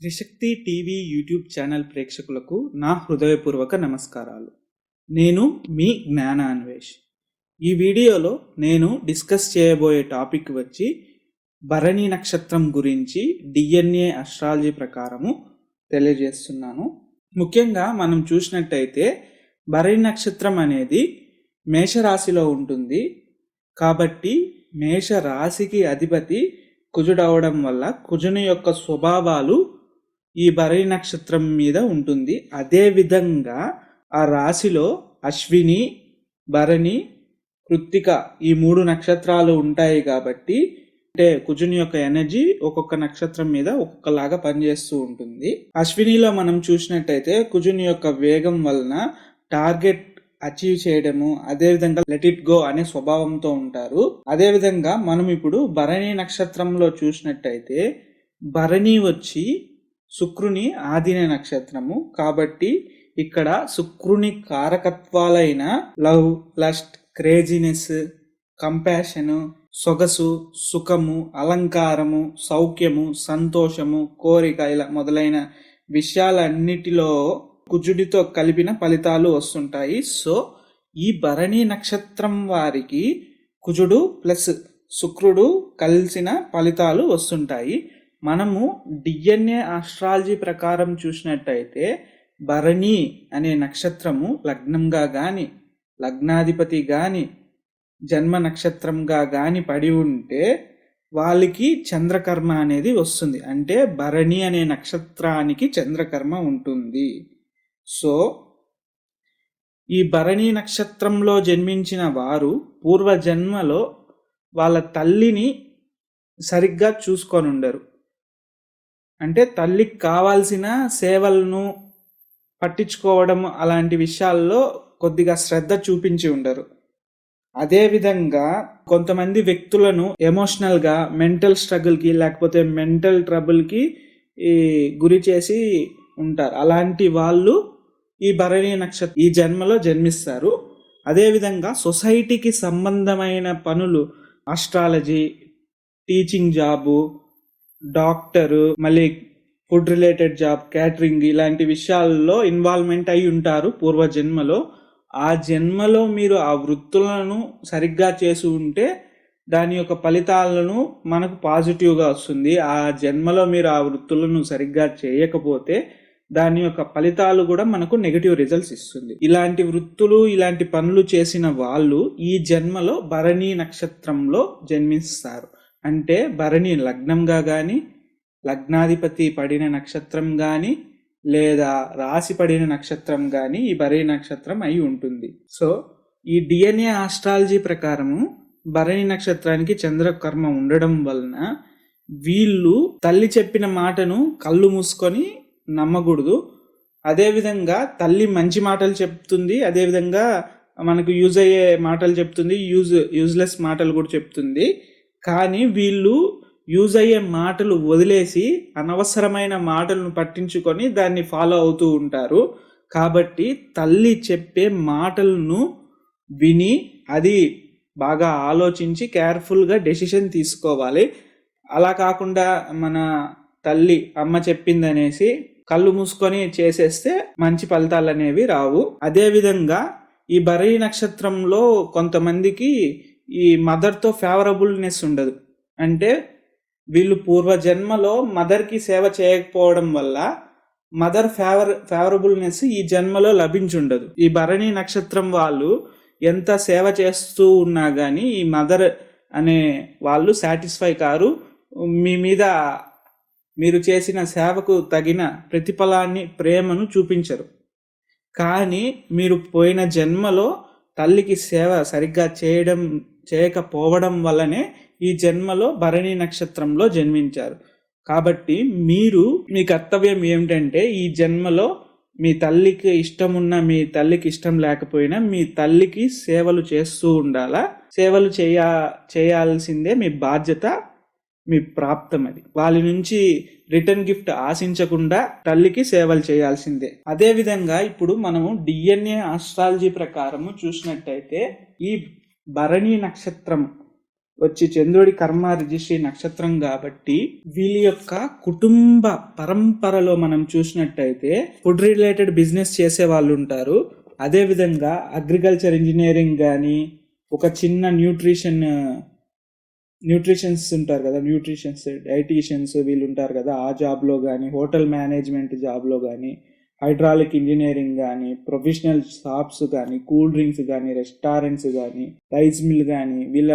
త్రిశక్తి TV YouTube channel ప్రేక్షకులకు నా హృదయపూర్వక నమస్కారాలు. నేను మీ జ్ఞాన అన్వేష్. ఈ వీడియోలో నేను డిస్కస్ చేయబోయే టాపిక్ వచ్చి భరణి నక్షత్రం గురించి డిఎన్ఏ అస్ట్రాలజీ ప్రకారము తెలియజేస్తున్నాను. ముఖ్యంగా మనం చూసినట్టయితే భరణి నక్షత్రం అనేది మేషరాశిలో ఉంటుంది. కాబట్టి మేష రాశికి అధిపతి కుజుడవడం వల్ల కుజుని యొక్క స్వభావాలు ఈ భరణి నక్షత్రం మీద ఉంటుంది. అదే విధంగా ఆ రాశిలో అశ్విని భరణి కృత్తిక ఈ మూడు నక్షత్రాలు ఉంటాయి కాబట్టి అంటే కుజుని యొక్క ఎనర్జీ ఒక్కొక్క నక్షత్రం మీద ఒక్కొక్కలాగా పనిచేస్తూ ఉంటుంది. అశ్వినిలో మనం చూసినట్టయితే కుజుని యొక్క వేగం వలన టార్గెట్ అచీవ్ చేయడము అదేవిధంగా లెట్ ఇట్ గో అనే స్వభావంతో ఉంటారు. అదేవిధంగా మనం ఇప్పుడు భరణి నక్షత్రంలో చూసినట్టయితే భరణి వచ్చి శుక్రుని ఆదిన నక్షత్రము. కాబట్టి ఇక్కడ శుక్రుని కారకత్వాలైన లవ్ లస్ట్ క్రేజినెస్ కంపాషన్ సొగసు సుఖము అలంకారము సౌఖ్యము సంతోషము కోరిక ఇలా మొదలైన విషయాలన్నిటిలో కుజుడితో కలిపిన ఫలితాలు వస్తుంటాయి. సో ఈ భరణి నక్షత్రం వారికి కుజుడు ప్లస్ శుక్రుడు కలిసిన ఫలితాలు వస్తుంటాయి. మనము డిఎన్ఏ ఆస్ట్రాలజీ ప్రకారం చూసినట్టయితే భరణి అనే నక్షత్రము లగ్నంగా గాని లగ్నాధిపతి గాని జన్మ నక్షత్రంగా గాని పడి ఉంటే వాళ్ళకి చంద్రకర్మ అనేది వస్తుంది. అంటే భరణి అనే నక్షత్రానికి చంద్రకర్మ ఉంటుంది. సో ఈ భరణి నక్షత్రంలో జన్మించిన వారు పూర్వజన్మలో వాళ్ళ తల్లిని సరిగ్గా చూసుకొని ఉండరు. అంటే తల్లికి కావాల్సిన సేవలను పట్టించుకోవడం అలాంటి విషయాల్లో కొద్దిగా శ్రద్ధ చూపించి ఉండరు. అదేవిధంగా కొంతమంది వ్యక్తులను ఎమోషనల్గా మెంటల్ స్ట్రగుల్కి లేకపోతే మెంటల్ ట్రబుల్కి ఈ గురి చేసి ఉంటారు. అలాంటి వాళ్ళు ఈ భరణి నక్షత్రం ఈ జన్మలో జన్మిస్తారు. అదేవిధంగా సొసైటీకి సంబంధమైన పనులు ఆస్ట్రాలజీ టీచింగ్ జాబు డాక్టరు మళ్ళీ ఫుడ్ రిలేటెడ్ జాబ్ క్యాటరింగ్ ఇలాంటి విషయాల్లో ఇన్వాల్వ్మెంట్ అయి ఉంటారు పూర్వ జన్మలో. ఆ జన్మలో మీరు ఆ వృత్తులను సరిగ్గా చేసి ఉంటే దాని యొక్క ఫలితాలను మనకు పాజిటివ్గా వస్తుంది. ఆ జన్మలో మీరు ఆ వృత్తులను సరిగ్గా చేయకపోతే దాని యొక్క ఫలితాలు కూడా మనకు నెగిటివ్ రిజల్ట్స్ ఇస్తుంది. ఇలాంటి వృత్తులు ఇలాంటి పనులు చేసిన వాళ్ళు ఈ జన్మలో భరణీ నక్షత్రంలో జన్మిస్తారు. అంటే భరణి లగ్నంగా కానీ లగ్నాధిపతి పడిన నక్షత్రం కానీ లేదా రాశి పడిన నక్షత్రం కానీ ఈ భరణి నక్షత్రం అయి ఉంటుంది. సో ఈ డిఎన్ఏ ఆస్ట్రాలజీ ప్రకారము భరణి నక్షత్రానికి చంద్రకర్మ ఉండడం వలన వీళ్ళు తల్లి చెప్పిన మాటను కళ్ళు మూసుకొని నమ్మకూడదు. అదేవిధంగా తల్లి మంచి మాటలు చెప్తుంది అదేవిధంగా మనకు యూజ్ అయ్యే మాటలు చెప్తుంది యూజ్ యూజ్లెస్ మాటలు కూడా చెప్తుంది. కానీ వీళ్ళు యూజ్ అయ్యే మాటలు వదిలేసి అనవసరమైన మాటలను పట్టించుకొని దాన్ని ఫాలో అవుతూ ఉంటారు. కాబట్టి తల్లి చెప్పే మాటలను విని అది బాగా ఆలోచించి కేర్ఫుల్గా డెసిషన్ తీసుకోవాలి. అలా కాకుండా మన తల్లి అమ్మ చెప్పిందనేసి కళ్ళు మూసుకొని చేసేస్తే మంచి ఫలితాలు అనేవి రావు. అదేవిధంగా ఈ భరణి నక్షత్రంలో కొంతమందికి ఈ మదర్తో ఫేవరబుల్నెస్ ఉండదు. అంటే వీళ్ళు పూర్వజన్మలో మదర్కి సేవ చేయకపోవడం వల్ల మదర్ ఫేవర్ ఫేవరబుల్నెస్ ఈ జన్మలో లభించుండదు. ఈ భరణి నక్షత్రం వాళ్ళు ఎంత సేవ చేస్తూ ఉన్నా కానీ ఈ మదర్ అనే వాళ్ళు సాటిస్ఫై కారు. మీ మీద మీరు చేసిన సేవకు తగిన ప్రతిఫలాన్ని ప్రేమను చూపించరు. కానీ మీరు పోయిన జన్మలో తల్లికి సేవ సరిగ్గా చేయడం చేయకపోవడం వల్లనే ఈ జన్మలో భరణి నక్షత్రంలో జన్మించారు. కాబట్టి మీరు మీ కర్తవ్యం ఏమిటంటే ఈ జన్మలో మీ తల్లికి ఇష్టం ఉన్న మీ తల్లికి ఇష్టం లేకపోయినా మీ తల్లికి సేవలు చేస్తూ ఉండాలా? సేవలు చేయ చేయాల్సిందే మీ బాధ్యత మీ ప్రాప్తం అది. వాళ్ళ నుంచి రిటర్న్ గిఫ్ట్ ఆశించకుండా తల్లికి సేవలు చేయాల్సిందే. అదే విధంగా ఇప్పుడు మనము డిఎన్ఏ ఆస్ట్రాలజీ ప్రకారము చూసినట్టయితే ఈ భరణి నక్షత్రం వచ్చి చంద్రుడి కర్మ రిజిస్ట్రీ నక్షత్రం కాబట్టి వీళ్ళ యొక్క కుటుంబ పరంపరలో మనం చూసినట్టయితే ఫుడ్ రిలేటెడ్ బిజినెస్ చేసే వాళ్ళు ఉంటారు. అదేవిధంగా అగ్రికల్చర్ ఇంజనీరింగ్ కానీ ఒక చిన్న న్యూట్రిషన్ న్యూట్రిషన్స్ ఉంటారు కదా న్యూట్రిషన్స్ డైటీషియన్స్ వీళ్ళు ఉంటారు కదా ఆ జాబ్లో కానీ హోటల్ మేనేజ్మెంట్ జాబ్లో కానీ హైడ్రాలిక్ ఇంజనీరింగ్ కానీ ప్రొఫెషనల్ షాప్స్ కానీ కూల్ డ్రింక్స్ కానీ రెస్టారెంట్స్ కానీ రైస్ మిల్ కానీ వీళ్ళ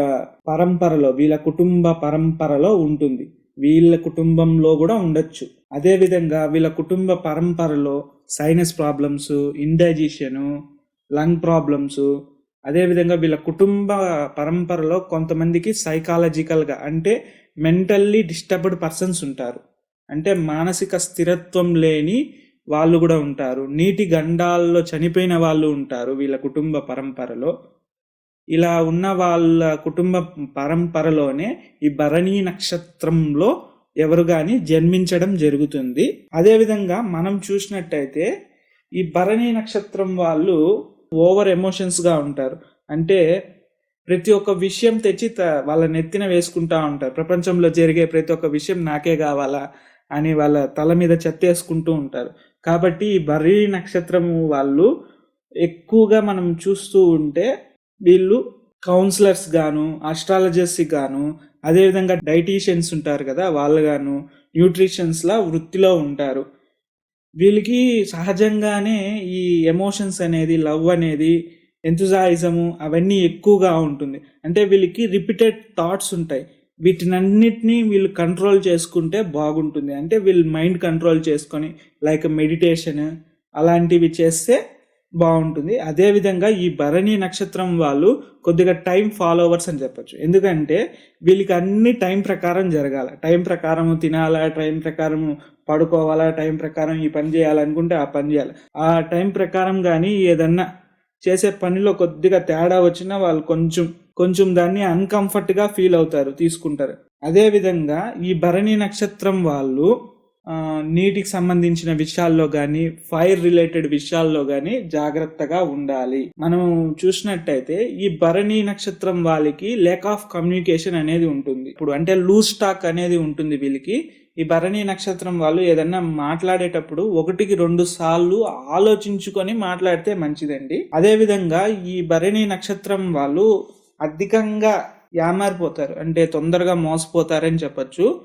పరంపరలో వీళ్ళ కుటుంబ పరంపరలో ఉంటుంది. వీళ్ళ కుటుంబంలో కూడా ఉండొచ్చు. అదేవిధంగా వీళ్ళ కుటుంబ పరంపరలో sinus problems indigestion lung problems అదేవిధంగా వీళ్ళ కుటుంబ పరంపరలో కొంతమందికి సైకాలజికల్గా అంటే మెంటల్లీ డిస్టర్బ్డ్ పర్సన్స్ ఉంటారు. అంటే మానసిక స్థిరత్వం లేని వాళ్ళు కూడా ఉంటారు. నీటి గండాల్లో చనిపోయిన వాళ్ళు ఉంటారు వీళ్ళ కుటుంబ పరంపరలో. ఇలా ఉన్న వాళ్ళ కుటుంబ పరంపరలోనే ఈ భరణీ నక్షత్రంలో ఎవరు కానీ జన్మించడం జరుగుతుంది. అదేవిధంగా మనం చూసినట్టయితే ఈ భరణి నక్షత్రం వాళ్ళు ఓవర్ ఎమోషన్స్గా ఉంటారు. అంటే ప్రతి ఒక్క విషయం తెచ్చి త- వాళ్ళ నెత్తిన వేసుకుంటా ఉంటారు. ప్రపంచంలో జరిగే ప్రతి ఒక్క విషయం నాకే కావాలా అని వాళ్ళ తల మీద చెత్తేసుకుంటూ ఉంటారు. కాబట్టి బర్రీ నక్షత్రం వాళ్ళు ఎక్కువగా మనం చూస్తూ ఉంటే వీళ్ళు కౌన్సిలర్స్ గాను ఆస్ట్రాలజర్స్ గాను అదేవిధంగా డైటీషియన్స్ ఉంటారు కదా వాళ్ళు గాను న్యూట్రిషన్స్లా వృత్తిలో ఉంటారు. వీళ్ళకి సహజంగానే ఈ ఎమోషన్స్ అనేది లవ్ అనేది ఎంతుజాయిజము అవన్నీ ఎక్కువగా ఉంటుంది. అంటే వీళ్ళకి రిపీటెడ్ థాట్స్ ఉంటాయి. వీటినన్నిటినీ వీళ్ళు కంట్రోల్ చేసుకుంటే బాగుంటుంది. అంటే వీళ్ళు మైండ్ కంట్రోల్ చేసుకొని లైక్ మెడిటేషన్ అలాంటివి చేస్తే బాగుంటుంది. అదేవిధంగా ఈ భరణి నక్షత్రం వాళ్ళు కొద్దిగా టైం ఫాలోవర్స్ అని చెప్పొచ్చు. ఎందుకంటే వీళ్ళకి అన్ని టైం ప్రకారం జరగాల. టైం ప్రకారం తినాలా టైం ప్రకారం పడుకోవాలా టైం ప్రకారం ఈ పని చేయాలనుకుంటే ఆ పని చేయాలి. ఆ టైం ప్రకారం కానీ ఏదన్నా చేసే పనిలో కొద్దిగా తేడా వచ్చినా వాళ్ళు కొంచెం కొంచెం దాన్ని అన్కంఫర్ట్గా ఫీల్ అవుతారు తీసుకుంటారు. అదేవిధంగా ఈ భరణి నక్షత్రం వాళ్ళు నీటికి సంబంధించిన విషయాల్లో కానీ ఫైర్ రిలేటెడ్ విషయాల్లో కానీ జాగ్రత్తగా ఉండాలి. మనం చూసినట్టయితే ఈ భరణి నక్షత్రం వాళ్ళకి లేక్ ఆఫ్ కమ్యూనికేషన్ అనేది ఉంటుంది. ఇప్పుడు అంటే లూజ్ టాక్ అనేది ఉంటుంది వీళ్ళకి. ఈ భరణి నక్షత్రం వాళ్ళు ఏదన్నా మాట్లాడేటప్పుడు ఒకటికి రెండు సార్లు ఆలోచించుకొని మాట్లాడితే మంచిదండి. అదేవిధంగా ఈ భరణి నక్షత్రం వాళ్ళు అధికంగా యామారిపోతారు. అంటే తొందరగా మోసపోతారని చెప్పొచ్చు.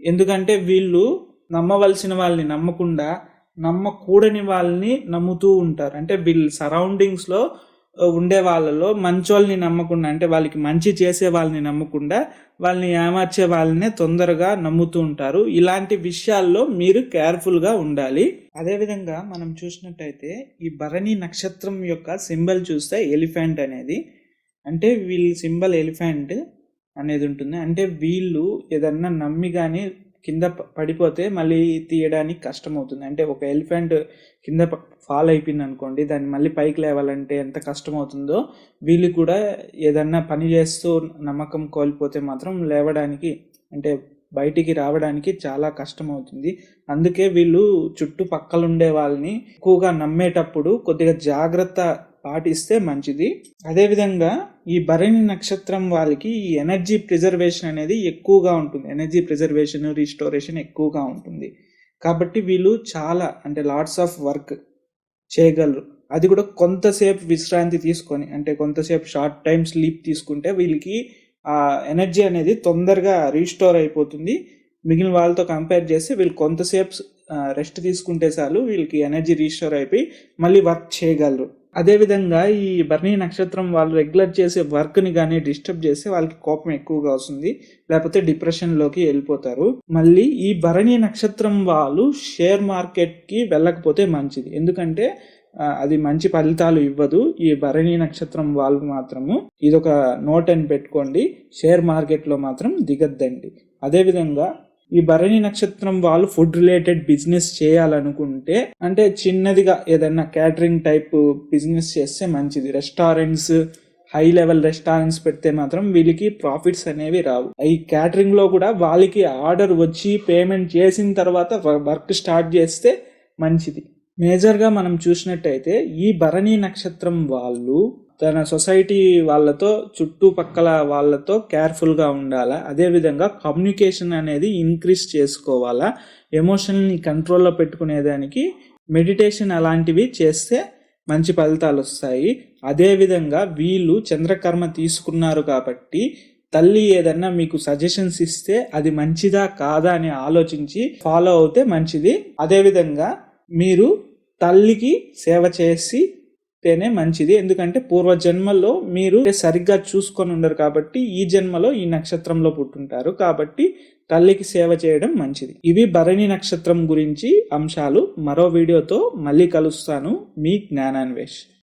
ఎందుకంటే వీళ్ళు నమ్మవలసిన వాళ్ళని నమ్మకుండా నమ్మకూడని వాళ్ళని నమ్ముతూ ఉంటారు. అంటే వీళ్ళ సరౌండింగ్స్లో ఉండే వాళ్ళలో మంచోళ్ళని నమ్మకుండా అంటే వాళ్ళకి మంచి చేసే వాళ్ళని నమ్మకుండా వాళ్ళని ఏమార్చే వాళ్ళనే తొందరగా నమ్ముతూ ఉంటారు. ఇలాంటి విషయాల్లో మీరు కేర్ఫుల్గా ఉండాలి. అదేవిధంగా మనం చూసినట్టయితే ఈ భరణి నక్షత్రం యొక్క సింబల్ చూస్తే ఎలిఫెంట్ అనేది అంటే వీళ్ళ సింబల్ ఎలిఫెంట్ అనేది ఉంటుంది. అంటే వీళ్ళు ఏదన్నా నమ్మి కానీ కింద పడిపోతే మళ్ళీ తీయడానికి కష్టం అవుతుంది అంటే ఒక ఎలిఫెంట్ కింద ఫాల్ అయిపోయింది అనుకోండి దాన్ని మళ్ళీ పైకి లేవాలంటే ఎంత కష్టం అవుతుందో వీళ్ళు కూడా ఏదన్నా పని చేస్తూ నమ్మకం కోల్పోతే మాత్రం లేవడానికి అంటే బయటికి రావడానికి చాలా కష్టం అవుతుంది అందుకే వీళ్ళు చుట్టుపక్కల ఉండే వాళ్ళని ఎక్కువగా నమ్మేటప్పుడు కొద్దిగా జాగ్రత్త పాటిస్తే మంచిది. అదేవిధంగా ఈ భరణి నక్షత్రం వాళ్ళకి ఈ ఎనర్జీ ప్రిజర్వేషన్ అనేది ఎక్కువగా ఉంటుంది. ఎనర్జీ ప్రిజర్వేషన్ రీస్టోరేషన్ ఎక్కువగా ఉంటుంది. కాబట్టి వీళ్ళు చాలా అంటే లాట్స్ ఆఫ్ వర్క్ చేయగలరు. అది కూడా కొంతసేపు విశ్రాంతి తీసుకొని అంటే కొంతసేపు షార్ట్ టైం స్లీప్ తీసుకుంటే వీళ్ళకి ఆ ఎనర్జీ అనేది తొందరగా రీస్టోర్ అయిపోతుంది. మిగిలిన వాళ్ళతో కంపేర్ చేస్తే వీళ్ళు కొంతసేపు రెస్ట్ తీసుకుంటే చాలు వీళ్ళకి ఎనర్జీ రీస్టోర్ అయిపోయి మళ్ళీ వర్క్ చేయగలరు. అదేవిధంగా ఈ భరణి నక్షత్రం వాళ్ళు రెగ్యులర్ చేసే వర్క్ని కానీ డిస్టర్బ్ చేస్తే వాళ్ళకి కోపం ఎక్కువగా వస్తుంది లేకపోతే డిప్రెషన్లోకి వెళ్ళిపోతారు. మళ్ళీ ఈ భరణి నక్షత్రం వాళ్ళు షేర్ మార్కెట్కి వెళ్ళకపోతే మంచిది. ఎందుకంటే అది మంచి ఫలితాలు ఇవ్వదు. ఈ భరణి నక్షత్రం వాళ్ళు మాత్రము. ఇదొక నోట్ అని పెట్టుకోండి. షేర్ మార్కెట్లో మాత్రం దిగద్దండి. అదేవిధంగా ఈ భరణి నక్షత్రం వాళ్ళు ఫుడ్ రిలేటెడ్ బిజినెస్ చేయాలనుకుంటే అంటే చిన్నదిగా ఏదైనా క్యాటరింగ్ టైప్ బిజినెస్ చేస్తే మంచిది. రెస్టారెంట్స్ హై లెవెల్ రెస్టారెంట్స్ పెడితే మాత్రం వీళ్ళకి ప్రాఫిట్స్ అనేవి రావు. ఈ క్యాటరింగ్లో కూడా వాళ్ళకి ఆర్డర్ వచ్చి పేమెంట్ చేసిన తర్వాత వర్క్ స్టార్ట్ చేస్తే మంచిది. మేజర్గా మనం చూసినట్టయితే ఈ భరణి నక్షత్రం వాళ్ళు తన సొసైటీ వాళ్ళతో చుట్టుపక్కల వాళ్ళతో కేర్ఫుల్గా ఉండాలా? అదేవిధంగా కమ్యూనికేషన్ అనేది ఇంక్రీజ్ చేసుకోవాలా? ఎమోషన్ని కంట్రోల్లో పెట్టుకునేదానికి మెడిటేషన్ అలాంటివి చేస్తే మంచి ఫలితాలు వస్తాయి. అదేవిధంగా వీళ్ళు చంద్రకర్మ తీసుకున్నారు కాబట్టి తల్లి ఏదన్నా మీకు సజెషన్స్ ఇస్తే అది మంచిదా కాదా అని ఆలోచించి ఫాలో అవుతే మంచిది. అదేవిధంగా మీరు తల్లికి సేవ చేసి తేనే మంచిది. ఎందుకంటే పూర్వ జన్మలో మీరు సరిగ్గా చూసుకొని ఉండరు కాబట్టి ఈ జన్మలో ఈ నక్షత్రంలో పుట్టుంటారు. కాబట్టి తల్లికి సేవ చేయడం మంచిది. ఇవి భరణి నక్షత్రం గురించి అంశాలు. మరో వీడియోతో మళ్ళీ కలుస్తాను. మీ జ్ఞానాన్వేష్.